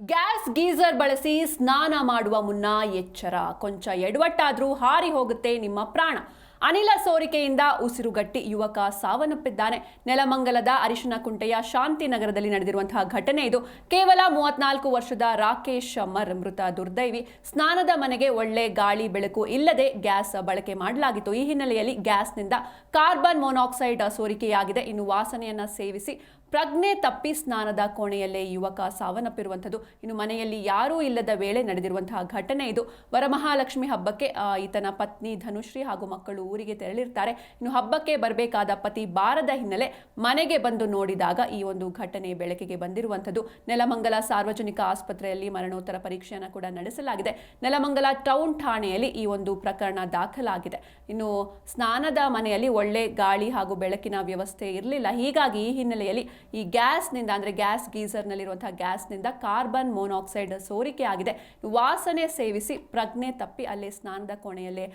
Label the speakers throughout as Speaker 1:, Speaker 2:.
Speaker 1: Gas geyser ಬಳಸಿ ಸ್ನಾನ ಮಾಡುವ ಮುನ್ನ ಎಚ್ಚರ. ಕೊಂಚ ಎಡವಟ್ಟಾದರೂ ಹಾರಿ ಹೋಗುತ್ತೆ ನಿಮ್ಮ ಪ್ರಾಣ. ಅನಿಲ ಸೋರಿಕೆಯಿಂದ ಉಸಿರುಗಟ್ಟಿ ಯುವಕ ಸಾವನ್ನಪ್ಪಿದ್ದಾನೆ. ನೆಲಮಂಗಲದ ಅರಿಶಿನಕುಂಟೆಯ ಶಾಂತಿನಗರದಲ್ಲಿ ನಡೆದಿರುವಂತಹ ಘಟನೆ ಇದು. ಕೇವಲ ಮೂವತ್ನಾಲ್ಕು ವರ್ಷದ ರಾಕೇಶ್ ಅಮ್ಮರ್ ಮೃತ ದುರ್ದೈವಿ. ಸ್ನಾನದ ಮನೆಗೆ ಒಳ್ಳೆ ಗಾಳಿ ಬೆಳಕು ಇಲ್ಲದೆ ಗ್ಯಾಸ್ ಬಳಕೆ ಮಾಡಲಾಗಿತ್ತು. ಈ ಹಿನ್ನೆಲೆಯಲ್ಲಿ ಗ್ಯಾಸ್ನಿಂದ ಕಾರ್ಬನ್ ಮೊನಾಕ್ಸೈಡ್ ಸೋರಿಕೆಯಾಗಿದೆ. ಇನ್ನು ವಾಸನೆಯನ್ನ ಸೇವಿಸಿ ಪ್ರಜ್ಞೆ ತಪ್ಪಿ ಸ್ನಾನದ ಕೋಣೆಯಲ್ಲೇ ಯುವಕ ಸಾವನ್ನಪ್ಪಿರುವಂಥದ್ದು. ಇನ್ನು ಮನೆಯಲ್ಲಿ ಯಾರೂ ಇಲ್ಲದ ವೇಳೆ ನಡೆದಿರುವಂತಹ ಘಟನೆ ಇದು. ವರಮಹಾಲಕ್ಷ್ಮಿ ಹಬ್ಬಕ್ಕೆ ಈತನ ಪತ್ನಿ ಧನುಶ್ರೀ ಹಾಗೂ ಮಕ್ಕಳು ಊರಿಗೆ ತೆರಳಿರ್ತಾರೆ. ಇನ್ನು ಹಬ್ಬಕ್ಕೆ ಬರಬೇಕಾದ ಪತಿ ಬಾರದ ಹಿನ್ನೆಲೆ ಮನೆಗೆ ಬಂದು ನೋಡಿದಾಗ ಈ ಒಂದು ಘಟನೆ ಬೆಳಕಿಗೆ ಬಂದಿರುವಂಥದ್ದು. ನೆಲಮಂಗಲ ಸಾರ್ವಜನಿಕ ಆಸ್ಪತ್ರೆಯಲ್ಲಿ ಮರಣೋತ್ತರ ಪರೀಕ್ಷೆಯನ್ನು ಕೂಡ ನಡೆಸಲಾಗಿದೆ. ನೆಲಮಂಗಲ ಟೌನ್ ಠಾಣೆಯಲ್ಲಿ ಈ ಒಂದು ಪ್ರಕರಣ ದಾಖಲಾಗಿದೆ. ಇನ್ನು ಸ್ನಾನದ ಮನೆಯಲ್ಲಿ ಒಳ್ಳೆ ಗಾಳಿ ಹಾಗೂ ಬೆಳಕಿನ ವ್ಯವಸ್ಥೆ ಇರಲಿಲ್ಲ. ಹೀಗಾಗಿ ಈ ಹಿನ್ನೆಲೆಯಲ್ಲಿ ಈ ಗ್ಯಾಸ್ನಿಂದ, ಅಂದರೆ ಗ್ಯಾಸ್ ಗೀಸರ್ನಲ್ಲಿರುವಂತಹ ಗ್ಯಾಸ್ನಿಂದ ಕಾರ್ಬನ್ ಮೊನಾಕ್ಸೈಡ್ ಸೋರಿಕೆ ಆಗಿದೆ ವಾಸನೆ ಸೇವಿಸಿ ಪ್ರಜ್ಞೆ ತಪ್ಪಿ ಅಲ್ಲೇ ಸ್ನಾನದ ಕೋಣೆಯಲ್ಲೇ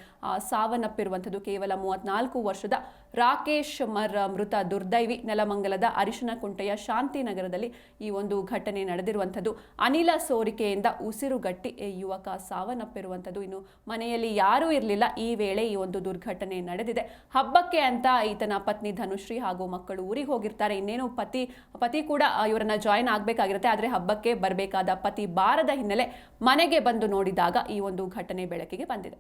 Speaker 1: ಸಾವನ್ನಪ್ಪಿರುವಂಥದ್ದು. ಕೇವಲ ಮೂವತ್ನಾಲ್ಕು ವರ್ಷದ ರಾಕೇಶ್ ಮರ್ ಮೃತ ದುರ್ದೈವಿ ನೆಲಮಂಗಲದ ಅರಿಶಿನಕುಂಟೆಯ ಶಾಂತಿನಗರದಲ್ಲಿ ಈ ಒಂದು ಘಟನೆ ನಡೆದಿರುವಂಥದ್ದು. ಅನಿಲ ಸೋರಿಕೆಯಿಂದ ಉಸಿರುಗಟ್ಟಿ ಯುವಕ ಸಾವನ್ನಪ್ಪಿರುವಂಥದ್ದು. ಇನ್ನು ಮನೆಯಲ್ಲಿ ಯಾರೂ ಇರಲಿಲ್ಲ. ಈ ವೇಳೆ ಈ ಒಂದು ದುರ್ಘಟನೆ ನಡೆದಿದೆ. ಹಬ್ಬಕ್ಕೆ ಅಂತ ಈತನ ಪತ್ನಿ ಧನುಶ್ರೀ ಹಾಗೂ ಮಕ್ಕಳು ಊರಿಗೆ ಹೋಗಿರ್ತಾರೆ. ಇನ್ನೇನು ಪತಿ ಪತಿ ಕೂಡ ಇವರನ್ನ ಜಾಯಿನ್ ಆಗಬೇಕಾಗಿರುತ್ತೆ. ಆದರೆ ಹಬ್ಬಕ್ಕೆ ಬರಬೇಕಾದ ಪತಿ ಬಾರದ ಹಿನ್ನೆಲೆ ಮನೆಗೆ ಬಂದು ನೋಡಿದಾಗ ಈ ಒಂದು ಘಟನೆ ಬೆಳಕಿಗೆ ಬಂದಿದೆ.